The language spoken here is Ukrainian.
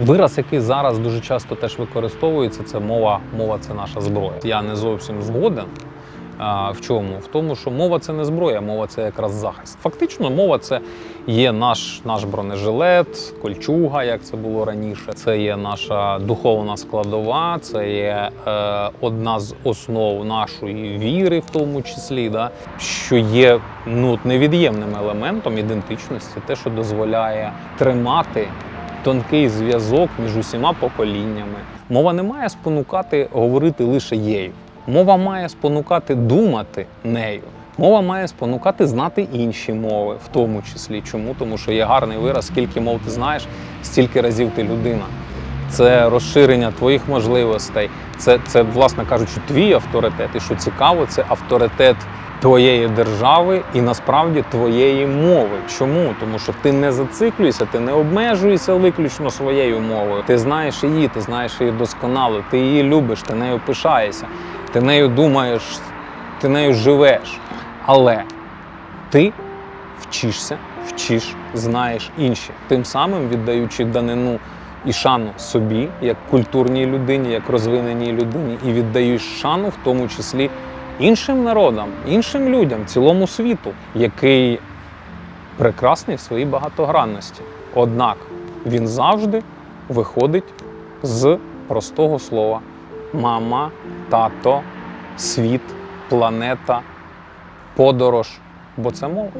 Вираз, який зараз дуже часто теж використовується, це мова. Мова це наша зброя. Я не зовсім згоден. А, в чому? В тому, що мова це не зброя, мова це якраз захист. Фактично, мова це є наш, наш бронежилет, кольчуга, як це було раніше. Це є наша духовна складова, це є е, одна з основ нашої віри, в тому числі, да, що є ну, невід'ємним елементом ідентичності, те, що дозволяє тримати тонкий зв'язок між усіма поколіннями. Мова не має спонукати говорити лише єю. Мова має спонукати думати нею. Мова має спонукати знати інші мови, в тому числі. Чому? Тому що є гарний вираз, скільки мов ти знаєш, стільки разів ти людина. Це розширення твоїх можливостей. Це, це, власне кажучи, твій авторитет. І що цікаво, це авторитет твоєї держави і насправді твоєї мови. Чому? Тому що ти не зациклюєшся, ти не обмежуєшся виключно своєю мовою. Ти знаєш її, ти знаєш її досконало, ти її любиш, ти нею пишаєшся, ти нею думаєш, ти нею живеш. Але ти вчишся, вчиш, знаєш інші, тим самим віддаючи данину і шану собі, як культурній людині, як розвиненій людині, і віддаєш шану в тому числі іншим народам, іншим людям, цілому світу, який прекрасний в своїй багатогранності. Однак він завжди виходить з простого слова: мама, тато, світ, планета, подорож. Бо це мова.